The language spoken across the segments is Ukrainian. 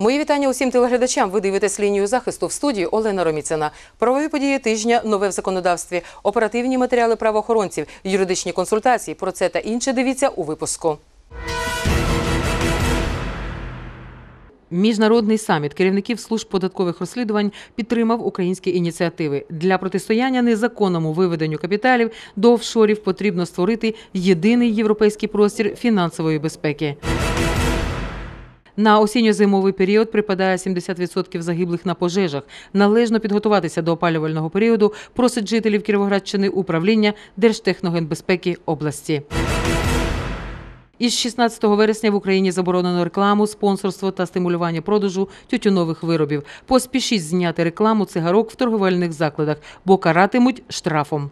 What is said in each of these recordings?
Мої вітання усім телеглядачам. Ви дивитесь лінію захисту в студії Олена Роміцина. Правові події тижня, нове в законодавстві, оперативні матеріали правоохоронців, юридичні консультації. Про це та інше дивіться у випуску. Міжнародний саміт керівників служб податкових розслідувань підтримав українські ініціативи. Для протистояння незаконному виведенню капіталів до офшорів потрібно створити єдиний європейський простір фінансової безпеки. На осінньо-зимовий період припадає 70% загиблих на пожежах. Належно підготуватися до опалювального періоду просить жителів Кіровоградщини управління Держтехногенбезпеки області. Із 16 вересня в Україні заборонено рекламу, спонсорство та стимулювання продажу тютюнових виробів. Поспішіть зняти рекламу цигарок в торговельних закладах, бо каратимуть штрафом.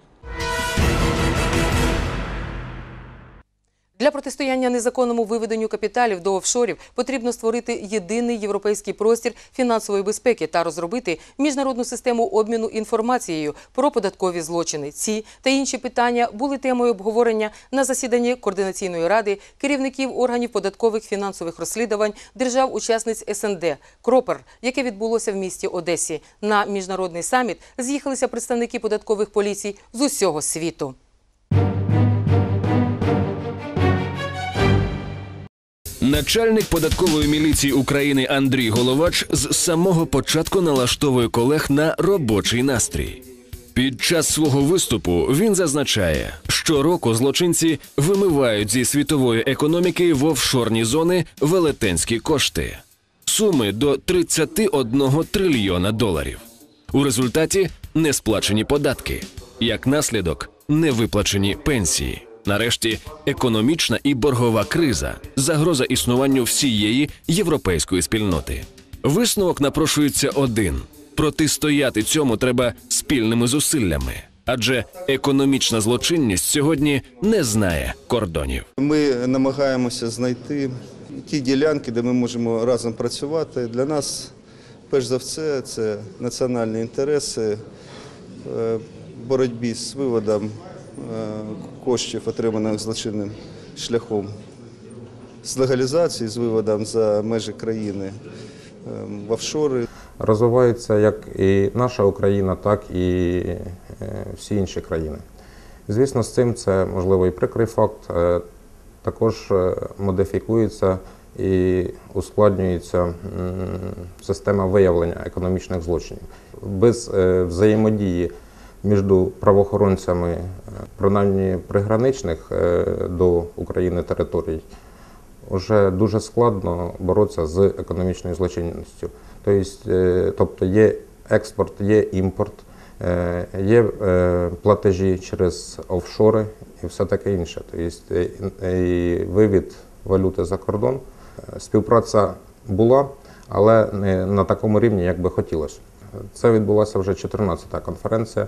Для протистояння незаконному виведенню капіталів до офшорів потрібно створити єдиний європейський простір фінансової безпеки та розробити міжнародну систему обміну інформацією про податкові злочини. Ці та інші питання були темою обговорення на засіданні координаційної ради керівників органів податкових фінансових розслідувань держав-учасниць СНД Кропер, яке відбулося в місті Одесі. На міжнародний саміт з'їхалися представники податкових поліцій з усього світу. Начальник податкової міліції України Андрій Головач з самого початку налаштовує колег на робочий настрій. Під час свого виступу він зазначає, щороку злочинці вимивають зі світової економіки в офшорні зони велетенські кошти суми до 31 трильйона доларів. У результаті не сплачені податки, як наслідок невиплачені пенсії. Нарешті економічна і боргова криза, загроза існуванню всієї європейської спільноти. Висновок напрошується один: протистояти цьому треба спільними зусиллями, адже економічна злочинність сьогодні не знає кордонів. Ми намагаємося знайти ті ділянки, де ми можемо разом працювати. Для нас, перш за все, це національні інтереси, е, боротьбі з виводом коштів, отриманих злочинним шляхом, з легалізацією, з виводом за межі країни е, в офшори. розвивається як і наша Україна, так і е, всі інші країни. Звісно, з цим це можливо і прикрий факт. е, Також е, модифікується і ускладнюється система виявлення економічних злочинів. Без е, взаємодії між правоохоронцями, е, принаймні приграничних е, до України територій, вже дуже складно боротися з економічною злочинністю. Тобто, е, тобто є експорт, є імпорт, є платежі через офшори і все таке інше. Тобто, вивід валюти за кордон. Співпраця була, але не на такому рівні, як би хотілося. Це відбулася вже 14-та конференція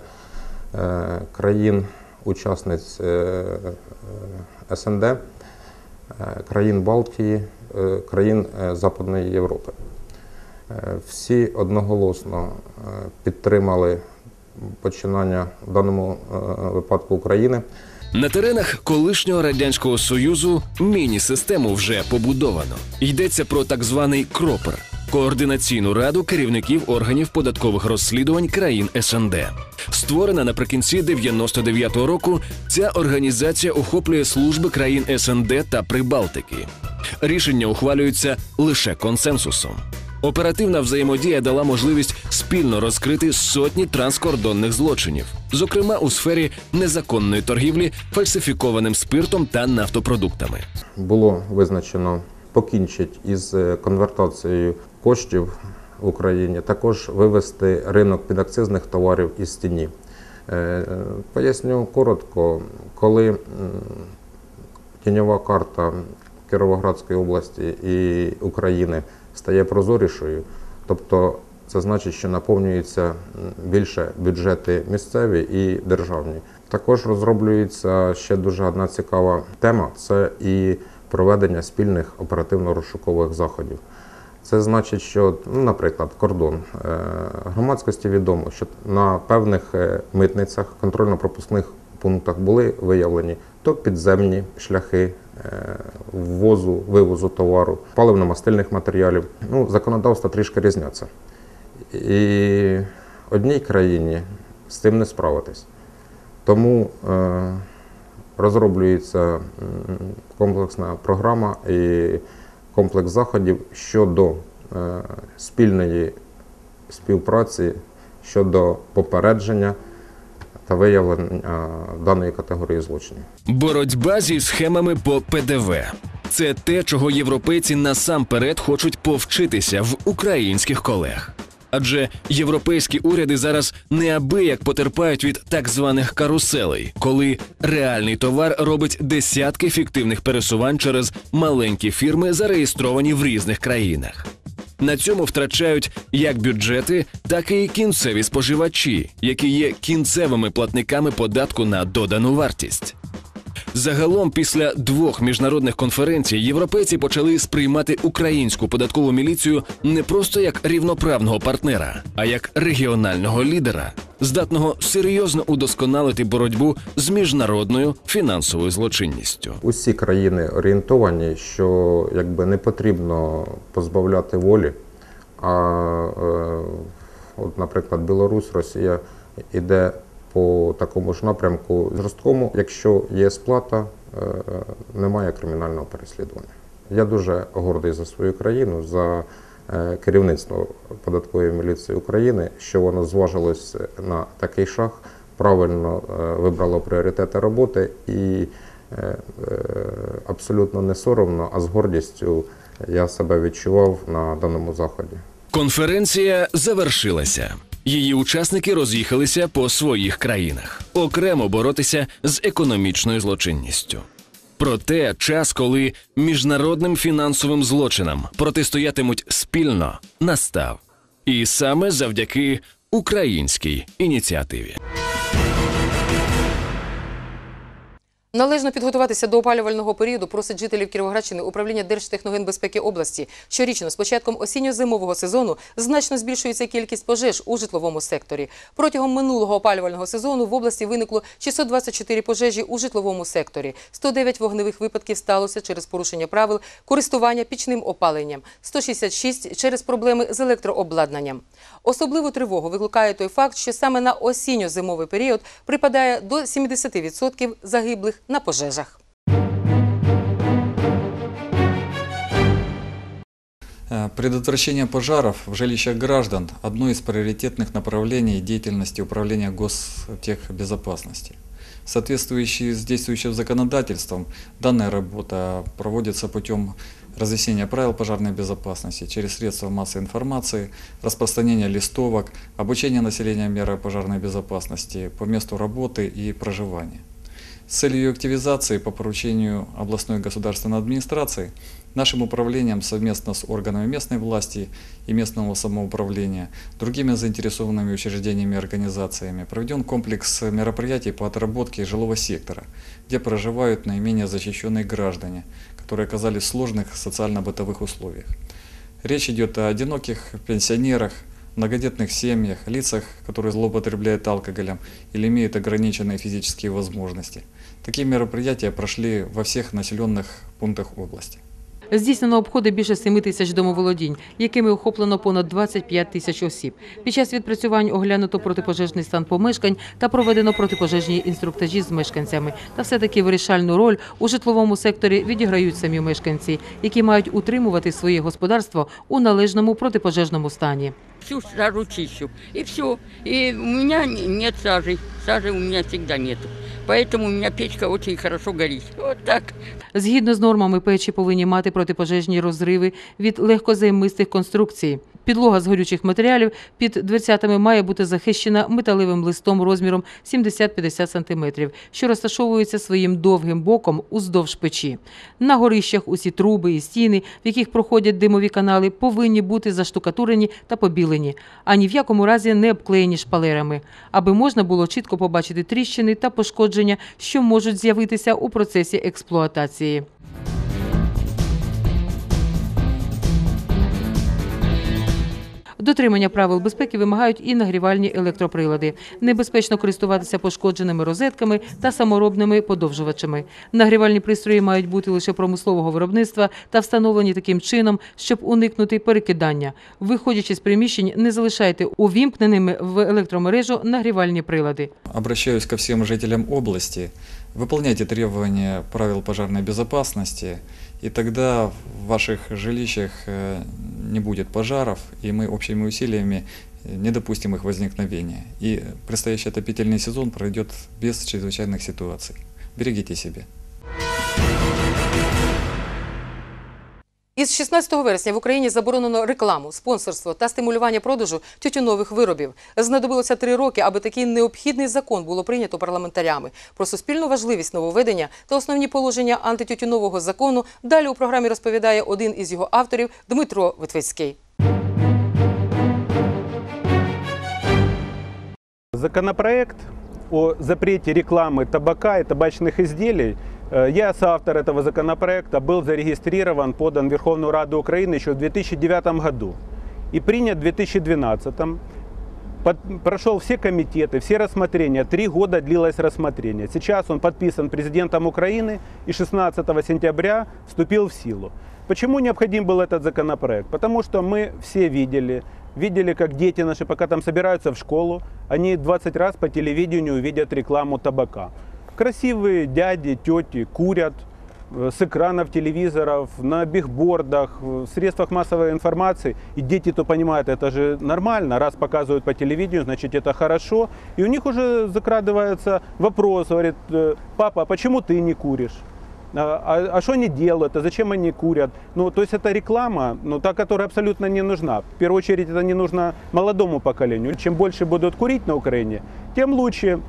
е, країн-учасниць е, е, СНД країн Балтії, країн Западної Європи. Всі одноголосно підтримали починання в даному випадку України. На теренах колишнього радянського союзу міні-систему вже побудовано. Йдеться про так званий кропер координаційну раду керівників органів податкових розслідувань країн СНД. Створена наприкінці 99-го року, ця організація охоплює служби країн СНД та Прибалтики. Рішення ухвалюються лише консенсусом. Оперативна взаємодія дала можливість спільно розкрити сотні транскордонних злочинів, зокрема у сфері незаконної торгівлі фальсифікованим спиртом та нафтопродуктами. Було визначено покінчить із е, конвертацією коштів в Україні, також вивести ринок підакцизних товарів із тіні. Е, Поясню коротко, коли тіньова карта Кіровоградської області і України стає прозорішою, тобто це значить, що наповнюються більше бюджети місцеві і державні. Також розроблюється ще дуже одна цікава тема це і проведення спільних оперативно-розшукових заходів. Це значить, що, ну, наприклад, кордон Е, громадськості відомо, що на певних е, митницях, контрольно-пропускних пунктах були виявлені то підземні шляхи е, ввозу, вивозу товару, паливно-мастильних матеріалів. Ну, законодавства трішки різняться. І одній країні з цим не справитись. Тому е, розроблюється комплексна програма і комплекс заходів щодо е, спільної співпраці щодо попередження та виявлення даної категорії злочинів. Боротьба зі схемами по ПДВ це те, чого європейці насамперед хочуть повчитися в українських колег. Адже європейські уряди зараз неабияк потерпають від так званих каруселей, коли реальний товар робить десятки фіктивних пересувань через маленькі фірми, зареєстровані в різних країнах. На цьому втрачають як бюджети, так і кінцеві споживачі, які є кінцевими платниками податку на додану вартість. Загалом, після двох міжнародних конференцій, європейці почали сприймати українську податкову міліцію не просто як рівноправного партнера, а як регіонального лідера, здатного серйозно удосконалити боротьбу з міжнародною фінансовою злочинністю. Усі країни орієнтовані, що якби не потрібно позбавляти волі. А, е, от, наприклад, Білорусь, Росія іде по такому ж напрямку жорсткому. Якщо є сплата, е, немає кримінального переслідування. Я дуже гордий за свою країну, за е, керівництво податкової міліції України, що воно зважилось на такий шаг, правильно е, вибрало пріоритети роботи і е, е, абсолютно не соромно, а з гордістю я себе відчував на даному заході. Конференція завершилася. Її учасники роз'їхалися по своїх країнах, окремо боротися з економічною злочинністю. Проте час, коли міжнародним фінансовим злочинам протистоятимуть спільно, настав. І саме завдяки українській ініціативі. Належно підготуватися до опалювального періоду просить жителів Кіровоградщини управління Держтехногенбезпеки області. Щорічно з початком осінньо-зимового сезону значно збільшується кількість пожеж у житловому секторі. Протягом минулого опалювального сезону в області виникло 624 пожежі у житловому секторі. 109 вогневих випадків сталося через порушення правил користування пічним опаленням, 166 через проблеми з електрообладнанням. Особливу тривогу викликає той факт, що саме на осінньо-зимовий період припадає до 70% загиблих на пожежах. Э, Предотвращение пожаров в жилищах граждан – одно из приоритетных направлений деятельности Управления гостехбезопасности. Соответствующие с действующим законодательством, данная работа проводится путем разъяснения правил пожарной безопасности через средства массовой информации, распространения листовок, обучения населения меры пожарной безопасности по месту работы и проживания. С целью ее активизации по поручению областной государственной администрации нашим управлением совместно с органами местной власти и местного самоуправления, другими заинтересованными учреждениями и организациями проведен комплекс мероприятий по отработке жилого сектора, где проживают наименее защищенные граждане, которые оказались в сложных социально-бытовых условиях. Речь идет о одиноких пенсионерах, многодетных семьях, лицах, которые злоупотребляют алкоголем или имеют ограниченные физические возможности. Такие мероприятия прошли во всех населенных пунктах области. Здійснено обходи більше 7 тисяч домоволодінь, якими охоплено понад 25 тисяч осіб. Під час відпрацювань оглянуто протипожежний стан помешкань та проведено протипожежні інструктажі з мешканцями. Та все-таки вирішальну роль у житловому секторі відіграють самі мешканці, які мають утримувати своє господарство у належному протипожежному стані. Всю сажу чищу. И все. И у меня нет сажи. Сажи у меня всегда нету. Поэтому у меня печка очень хорошо горит. Вот так. Згідно з нормами, печі повинні мати протипожежні розриви від легкозаймистих конструкцій. Підлога з горючих матеріалів під дверцятами має бути захищена металевим листом розміром 70-50 см, що розташовується своїм довгим боком уздовж печі. На горищах усі труби і стіни, в яких проходять димові канали, повинні бути заштукатурені та побілені, а ні в якому разі не обклеєні шпалерами, аби можна було чітко побачити тріщини та пошкодження, що можуть з'явитися у процесі експлуатації. Дотримання правил безпеки вимагають і нагрівальні електроприлади. Небезпечно користуватися пошкодженими розетками та саморобними подовжувачами. Нагрівальні пристрої мають бути лише промислового виробництва та встановлені таким чином, щоб уникнути перекидання. Виходячи з приміщень, не залишайте увімкненими в електромережу нагрівальні прилади. Обращаюсь ко всем жителям области. Выполняйте требования правил пожарной безопасности, и тогда в ваших жилищах э, не будет пожаров, и мы общими усилиями э, не допустим их возникновения. И предстоящий отопительный сезон пройдет без чрезвычайных ситуаций. Берегите себя. Із 16 вересня в Україні заборонено рекламу, спонсорство та стимулювання продажу тютюнових виробів. Знадобилося три роки, аби такий необхідний закон було прийнято парламентарями. Про суспільну важливість нововведення та основні положення антитютюнового закону далі у програмі розповідає один із його авторів Дмитро Витвицький. Законопроект о запрете рекламы табака и табачных изделий. э, Я соавтор этого законопроекта, был зарегистрирован, подан в Верховную Раду Украины еще в 2009 году и принят в 2012. Под- прошел все комитеты, все рассмотрения. Три года длилось рассмотрение. Сейчас он подписан президентом Украины и 16 сентября вступил в силу. Почему необходим был этот законопроект? Потому что мы все видели, видели, как дети наши, пока там собираются в школу, они 20 раз по телевидению увидят рекламу табака. Красивые дяди, тети курят э, с экранов телевизоров, на бигбордах, в средствах массовой информации. И дети то понимают, это же нормально, раз показывают по телевидению, значит это хорошо. И у них уже закрадывается вопрос, говорит, э, папа, а почему ты не куришь? А, а что они делают, а зачем они курят? Ну, то есть это реклама, но та, которая абсолютно не нужна. В первую очередь это не нужно молодому поколению. Чем больше будут курить на Украине, тем лучше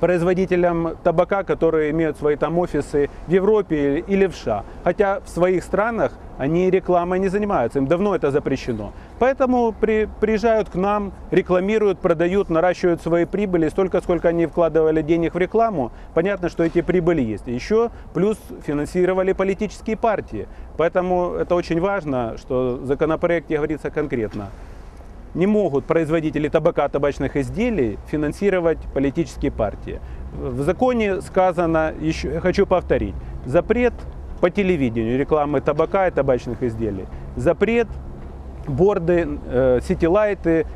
производителям табака, которые имеют свои там офисы в Европе или в США. Хотя в своих странах они рекламой не занимаются, им давно это запрещено. Поэтому при- приезжают к нам, рекламируют, продают, наращивают свои прибыли столько, сколько они вкладывали денег в рекламу. Понятно, что эти прибыли есть. Еще плюс финансировали политические партии. Поэтому это очень важно, что в законопроекте говорится конкретно не могут производители табака, табачных изделий финансировать политические партии. В законе сказано, еще, хочу повторить, запрет по телевидению рекламы табака и табачных изделий, запрет борды, э,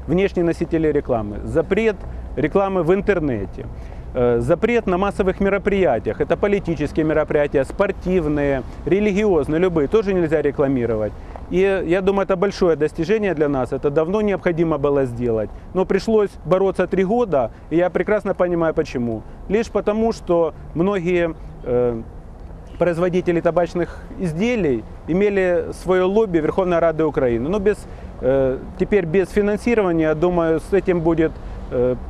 внешние носители рекламы, запрет рекламы в интернете, запрет на массовых мероприятиях, это политические мероприятия, спортивные, религиозные, любые, тоже нельзя рекламировать. И я думаю, это большое достижение для нас, это давно необходимо было сделать. Но пришлось бороться три года, и я прекрасно понимаю почему. Лишь потому, что многие э, производители табачных изделий имели свое лобби Верховной Рады Украины. Но без, э, теперь без финансирования, думаю, с этим будет э,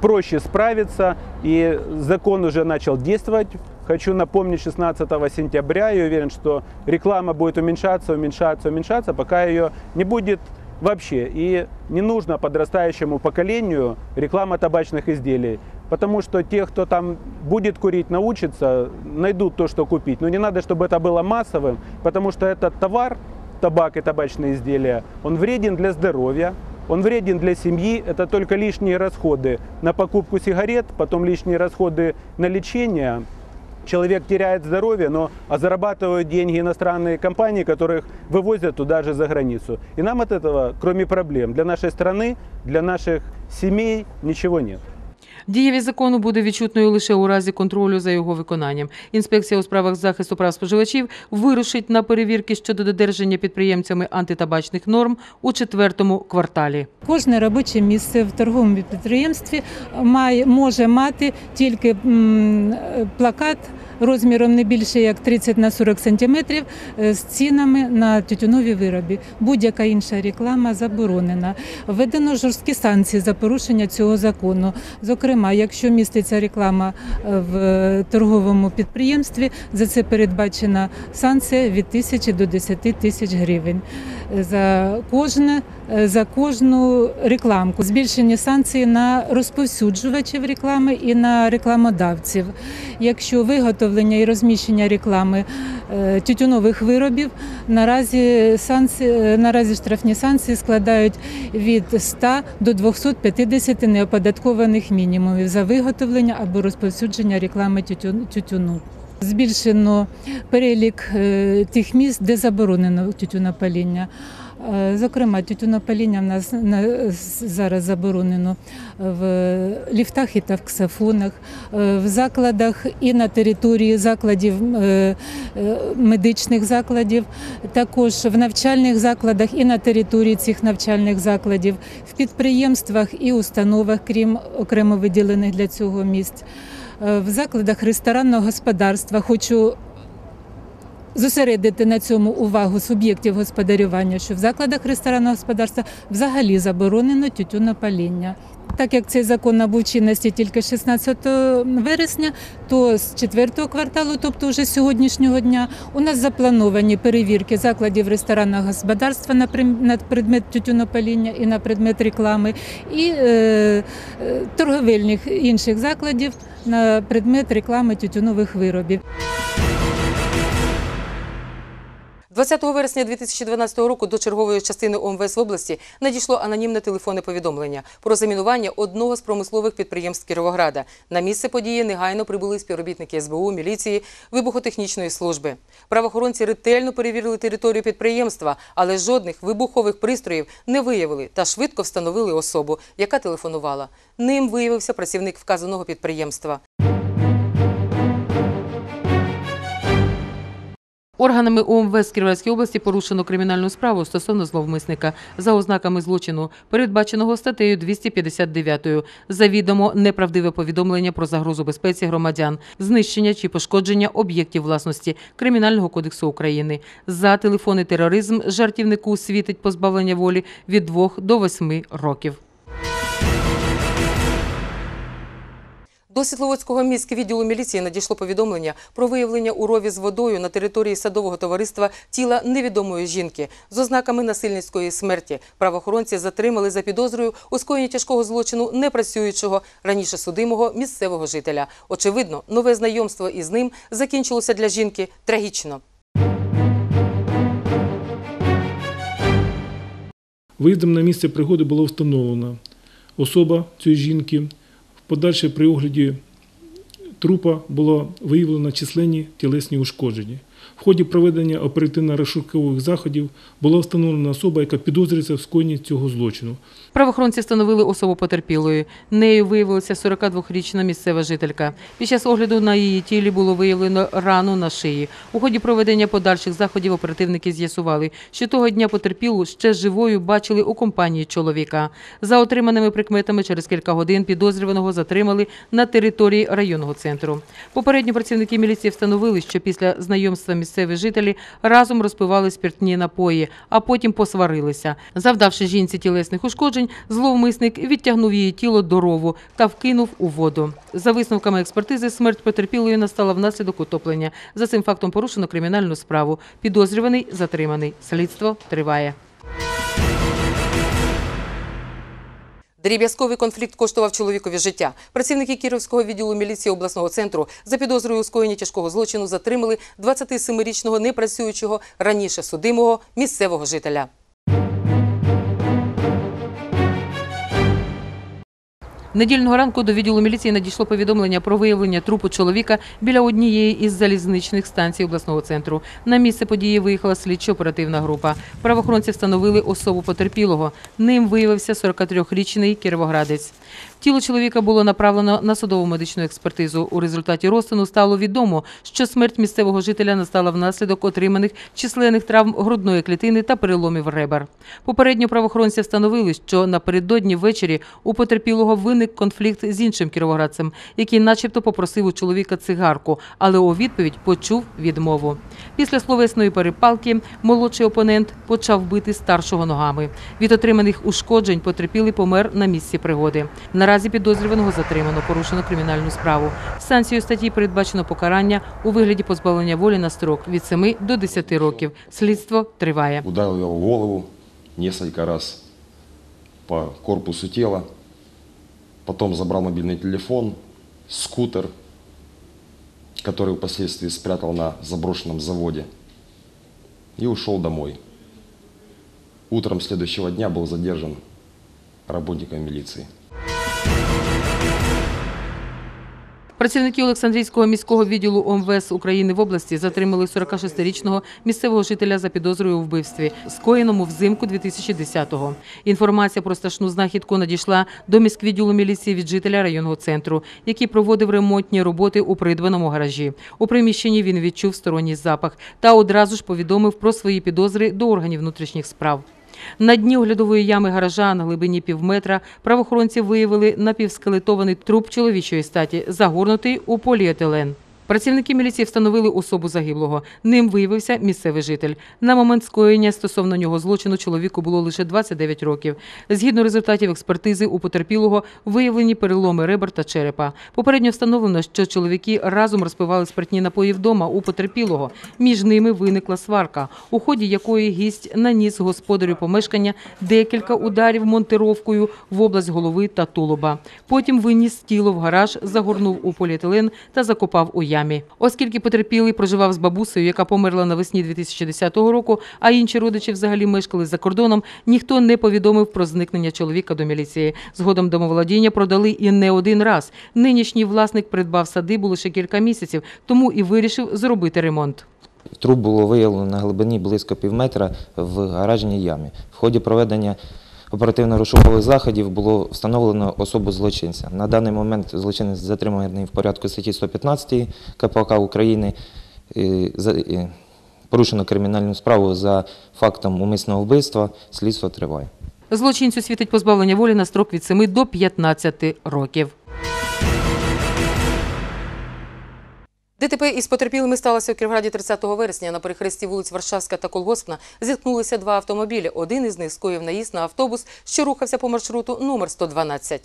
проще справиться. И закон уже начал действовать. Хочу напомнить, 16 сентября, я уверен, что реклама будет уменьшаться, уменьшаться, уменьшаться, пока ее не будет вообще. И не нужно подрастающему поколению реклама табачных изделий. Потому что те, кто там будет курить, научатся, найдут то, что купить. Но не надо, чтобы это было массовым, потому что этот товар, табак и табачные изделия, он вреден для здоровья, он вреден для семьи, это только лишние расходы на покупку сигарет, потом лишние расходы на лечение. Человек теряет здоровье, но а зарабатывают деньги иностранные компании, которых вывозят туда же за границу. И нам от этого, кроме проблем, для нашей страны, для наших семей ничего нет. Дієвість закону буде відчутною лише у разі контролю за його виконанням. Інспекція у справах захисту прав споживачів вирушить на перевірки щодо додержання підприємцями антитабачних норм у четвертому кварталі. Кожне робоче місце в торговому підприємстві має може мати тільки м, плакат розміром не більше як 30 на 40 сантиметрів е, з цінами на тютюнові вироби. Будь-яка інша реклама заборонена. Введено жорсткі санкції за порушення цього закону. Зокрема, якщо міститься реклама е, в торговому підприємстві, за це передбачена санкція від 1000 до 10 тисяч гривень. За кожне. За кожну рекламку збільшені санкції на розповсюджувачів реклами і на рекламодавців. Якщо виготовлення і розміщення реклами е, тютюнових виробів, наразі санкції, е, наразі штрафні санкції складають від 100 до 250 неоподаткованих мінімумів за виготовлення або розповсюдження реклами тютю- тютюну. Збільшено перелік е, тих місць, де заборонено тютюнопаління. Е, Зокрема, тютюнопаління в нас зараз заборонено в ліфтах і таксофонах, е, в закладах і на території закладів медичних закладів, також в навчальних закладах і на території цих навчальних закладів, в підприємствах і установах, крім окремо виділених для цього місць, в закладах ресторанного господарства. Хочу зосередити на цьому увагу суб'єктів господарювання, що в закладах ресторанного господарства взагалі заборонено тютюнопаління. Так як цей закон набув чинності тільки 16 вересня, то з четвертого кварталу, тобто вже з сьогоднішнього дня, у нас заплановані перевірки закладів ресторанного господарства на предмет тютюнопаління і на предмет реклами, і е, е, торговельних інших закладів на предмет реклами тютюнових виробів. 20 вересня 2012 року до чергової частини ОМВС в області надійшло анонімне телефонне повідомлення про замінування одного з промислових підприємств Кіровограда. На місце події негайно прибули співробітники СБУ, міліції, вибухотехнічної служби. Правоохоронці ретельно перевірили територію підприємства, але жодних вибухових пристроїв не виявили та швидко встановили особу, яка телефонувала. Ним виявився працівник вказаного підприємства. Органами ОМВС Кіровоградської області порушено кримінальну справу стосовно зловмисника за ознаками злочину, передбаченого статтею 259 завідомо неправдиве повідомлення про загрозу безпеці громадян, знищення чи пошкодження об'єктів власності Кримінального кодексу України. За телефонний тероризм жартівнику світить позбавлення волі від 2 до 8 років. До Світловодського міського відділу міліції надійшло повідомлення про виявлення у рові з водою на території садового товариства тіла невідомої жінки з ознаками насильницької смерті. Правоохоронці затримали за підозрою у скоєнні тяжкого злочину непрацюючого раніше судимого місцевого жителя. Очевидно, нове знайомство із ним закінчилося для жінки трагічно. Виїздом на місце пригоди було встановлено особа цієї жінки. Подальше при огляді трупа було виявлено численні тілесні ушкодження. В ході проведення оперативно-розшукових заходів була встановлена особа, яка підозрюється в скоєнні цього злочину. Правоохоронці встановили особу потерпілої. Нею виявилася 42-річна місцева жителька. Під час огляду на її тілі було виявлено рану на шиї. У ході проведення подальших заходів оперативники з'ясували, що того дня потерпілу ще живою бачили у компанії чоловіка. За отриманими прикметами через кілька годин підозрюваного затримали на території районного центру. Попередньо працівники міліції встановили, що після знайомства місцеві жителі разом розпивали спиртні напої, а потім посварилися. Завдавши жінці тілесних ушкоджень, зловмисник відтягнув її тіло до рову та вкинув у воду. За висновками експертизи, смерть потерпілої настала внаслідок утоплення. За цим фактом порушено кримінальну справу. Підозрюваний затриманий. Слідство триває. Дріб'язковий конфлікт коштував чоловікові життя. Працівники Кіровського відділу міліції обласного центру за підозрою у скоєнні тяжкого злочину затримали 27-річного непрацюючого раніше судимого місцевого жителя. Недільного ранку до відділу міліції надійшло повідомлення про виявлення трупу чоловіка біля однієї із залізничних станцій обласного центру. На місце події виїхала слідчо-оперативна група. Правоохоронці встановили особу потерпілого. Ним виявився 43-річний кіровоградець. Тіло чоловіка було направлено на судову медичну експертизу. У результаті розтину стало відомо, що смерть місцевого жителя настала внаслідок отриманих численних травм грудної клітини та переломів ребер. Попередньо правоохоронці встановили, що напередодні ввечері у потерпілого виник конфлікт з іншим кіровоградцем, який начебто попросив у чоловіка цигарку, але у відповідь почув відмову. Після словесної перепалки молодший опонент почав бити старшого ногами. Від отриманих ушкоджень потерпілий помер на місці пригоди. Наразі Наразі підозрюваного затримано, порушено кримінальну справу. Санкцією статті передбачено покарання у вигляді позбавлення волі на строк від 7 до 10 років. Слідство триває. Ударил его в голову несколько раз по корпусу тела. Потом забрал мобильный телефон, скутер, который впоследствии спрятал на заброшенном заводе. И ушел домой. Утром следующего дня был задержан работником милиции. Працівники Олександрійського міського відділу ОМВС України в області затримали 46-річного місцевого жителя за підозрою у вбивстві, скоєному взимку 2010-го. Інформація про страшну знахідку надійшла до міськвідділу міліції від жителя районного центру, який проводив ремонтні роботи у придбаному гаражі. У приміщенні він відчув сторонній запах та одразу ж повідомив про свої підозри до органів внутрішніх справ. На дні оглядової ями гаража на глибині півметра правоохоронці виявили напівскелетований труп чоловічої статі, загорнутий у поліетилен. Працівники міліції встановили особу загиблого. Ним виявився місцевий житель. На момент скоєння стосовно нього злочину чоловіку було лише 29 років. Згідно результатів експертизи, у потерпілого виявлені переломи ребер та черепа. Попередньо встановлено, що чоловіки разом розпивали спиртні напої вдома у потерпілого. Між ними виникла сварка, у ході якої гість наніс господарю помешкання декілька ударів монтировкою в область голови та тулуба. Потім виніс тіло в гараж, загорнув у поліетилен та закопав у ямі. Оскільки потерпілий проживав з бабусею, яка померла навесні 2010 року, а інші родичі взагалі мешкали за кордоном, ніхто не повідомив про зникнення чоловіка до міліції. Згодом домоволодіння продали і не один раз. Нинішній власник придбав садибу лише кілька місяців, тому і вирішив зробити ремонт. Труп було виявлено на глибині близько півметра в гаражній ямі. В ході проведення оперативно-розшукових заходів було встановлено особу злочинця. На даний момент злочинець затриманий в порядку статті 115 КПК України. І Порушено кримінальну справу за фактом умисного вбивства. Слідство триває. Злочинцю світить позбавлення волі на строк від 7 до 15 років. ДТП із потерпілими сталося у Кіровграді 30 вересня. На перехресті вулиць Варшавська та Колгоспна зіткнулися два автомобілі. Один із них скоїв наїзд на автобус, що рухався по маршруту номер 112.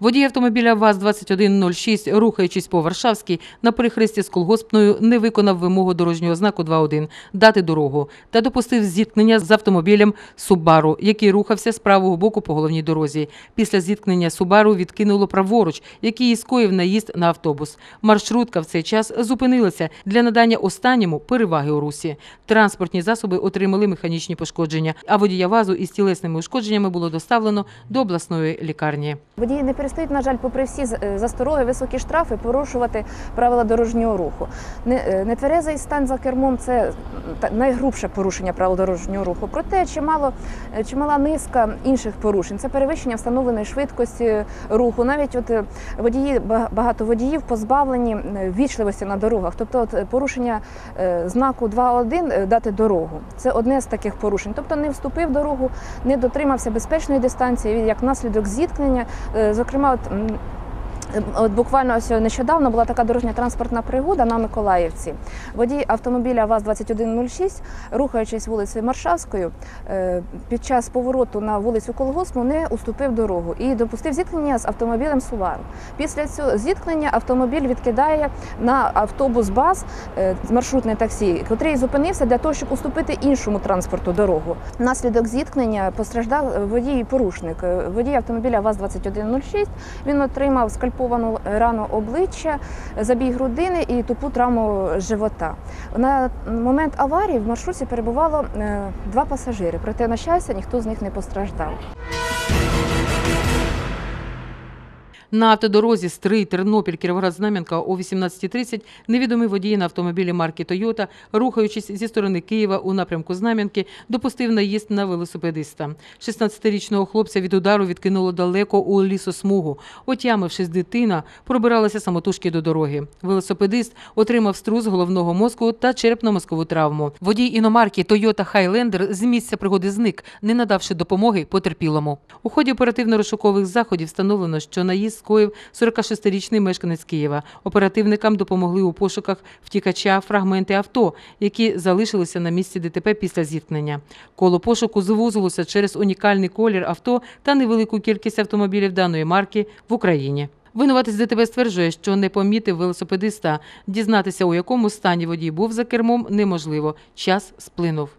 Водій автомобіля ВАЗ-2106, рухаючись по Варшавській, на перехресті з колгоспною не виконав вимогу дорожнього знаку 2.1 «Дати дорогу» та допустив зіткнення з автомобілем «Субару», який рухався з правого боку по головній дорозі. Після зіткнення «Субару» відкинуло праворуч, який і скоїв наїзд на автобус. Маршрутка в цей час зупинилася для надання останньому переваги у русі. Транспортні засоби отримали механічні пошкодження, а водія ВАЗу із тілесними ушкодженнями було доставлено до обласної лікарні. Водії не перестають, на жаль, попри всі е, застороги, високі штрафи, порушувати правила дорожнього руху. Е, Нетверезий стан за кермом це найгрубше порушення правил дорожнього руху. Проте чимало, е, чимала низка інших порушень. Це перевищення встановленої швидкості руху. Навіть от водії, багато водіїв позбавлені вічливості на дорогах. Тобто от, порушення знаку 2.1 е, дати дорогу. Це одне з таких порушень. Тобто не вступив дорогу, не дотримався безпечної дистанції, як наслідок зіткнення. Зокрема, от, м, От буквально ось нещодавно була така дорожня транспортна пригода на Миколаївці. Водій автомобіля ВАЗ-2106, рухаючись вулицею Маршавською, е, під час повороту на вулицю Колгоспну не уступив дорогу і допустив зіткнення з автомобілем Сувару. Після цього зіткнення автомобіль відкидає на автобус БАЗ е, маршрутне таксі, котрий зупинився для того, щоб уступити іншому транспорту дорогу. Внаслідок зіткнення постраждав. Е, Водій автомобіля ВАЗ-2106 він отримав скальповану рану обличчя, забій грудини і тупу травму живота. На момент аварії в маршруті перебувало е, два пасажири, проте, на щастя, ніхто з них не постраждав. На автодорозі Стрий, Тернопіль, Кіровоград, Знам'янка о 18.30 невідомий водій на автомобілі марки Тойота, рухаючись зі сторони Києва у напрямку Знам'янки, допустив наїзд на велосипедиста. 16-річного хлопця від удару відкинуло далеко у лісосмугу. Отямившись, дитина пробиралася самотужки до дороги. Велосипедист отримав струс головного мозку та черепно-мозкову травму. Водій іномарки Toyota Highlander з місця пригоди зник, не надавши допомоги потерпілому. У ході оперативно-розшукових заходів встановлено, що наїзд скоїв 46-річний мешканець Києва. Оперативникам допомогли у пошуках втікача фрагменти авто, які залишилися на місці ДТП після зіткнення. Коло пошуку звузилося через унікальний колір авто та невелику кількість автомобілів даної марки в Україні. Винуватець ДТП стверджує, що не помітив велосипедиста. Дізнатися, у якому стані водій був за кермом, неможливо. Час сплинув.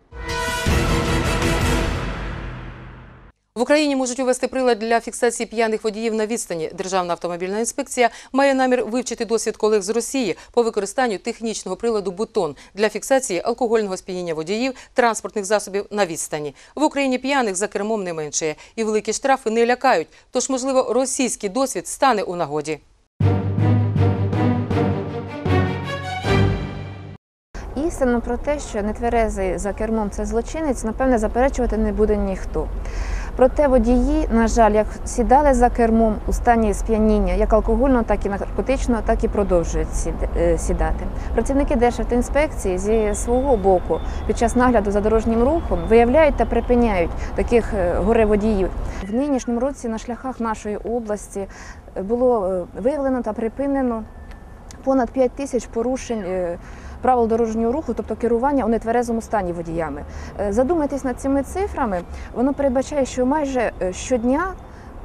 В Україні можуть увести прилад для фіксації п'яних водіїв на відстані. Державна автомобільна інспекція має намір вивчити досвід колег з Росії по використанню технічного приладу «Бутон» для фіксації алкогольного сп'яніння водіїв транспортних засобів на відстані. В Україні п'яних за кермом не меншає, і великі штрафи не лякають. Тож, можливо, російський досвід стане у нагоді. Істину про те, що нетверезий за кермом це злочинець, напевне, заперечувати не буде ніхто. Проте водії, на жаль, як сідали за кермом у стані сп'яніння, як алкогольного, так і наркотичного, так і продовжують е, сідати. Працівники Державтоінспекції зі свого боку під час нагляду за дорожнім рухом виявляють та припиняють таких е, горе-водіїв. В нинішньому році на шляхах нашої області е, було виявлено та припинено понад 5 тисяч порушень правил дорожнього руху, тобто керування у нетверезому стані водіями. Е, Задумайтесь над цими цифрами, воно передбачає, що майже е, щодня.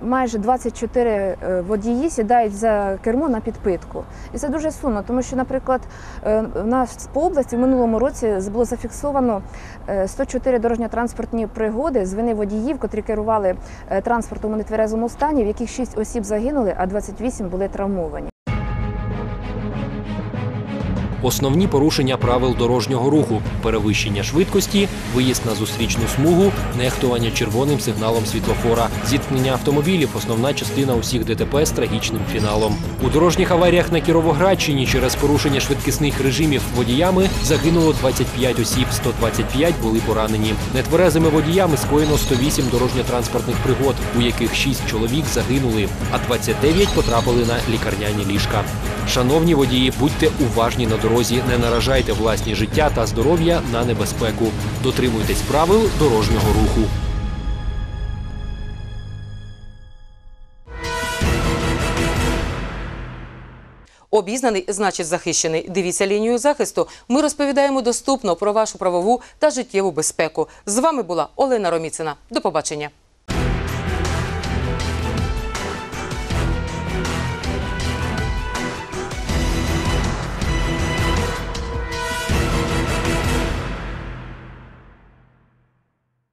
Майже 24 е, водії сідають за кермо на підпитку. І це дуже сумно, тому що, наприклад, в нас по області в минулому році було зафіксовано е, 104 дорожньо-транспортні пригоди з вини водіїв, котрі керували транспортом у нетверезому стані, в яких 6 осіб загинули, а 28 були травмовані. Основні порушення правил дорожнього руху: перевищення швидкості, виїзд на зустрічну смугу, нехтування червоним сигналом світлофора, зіткнення автомобілів основна частина усіх ДТП з трагічним фіналом. У дорожніх аваріях на Кіровоградщині через порушення швидкісних режимів водіями загинуло 25 осіб, 125 були поранені. Нетверезими водіями скоєно 108 дорожньо-транспортних пригод, у яких 6 чоловік загинули, а 29 потрапили на лікарняні ліжка. Шановні водії, будьте уважні на дорозі, не наражайте власні життя та здоров'я на небезпеку. Дотримуйтесь правил дорожнього руху. Обізнаний значить захищений. Дивіться лінію захисту. Ми розповідаємо доступно про вашу правову та життєву безпеку. З вами була Олена Роміцина. До побачення.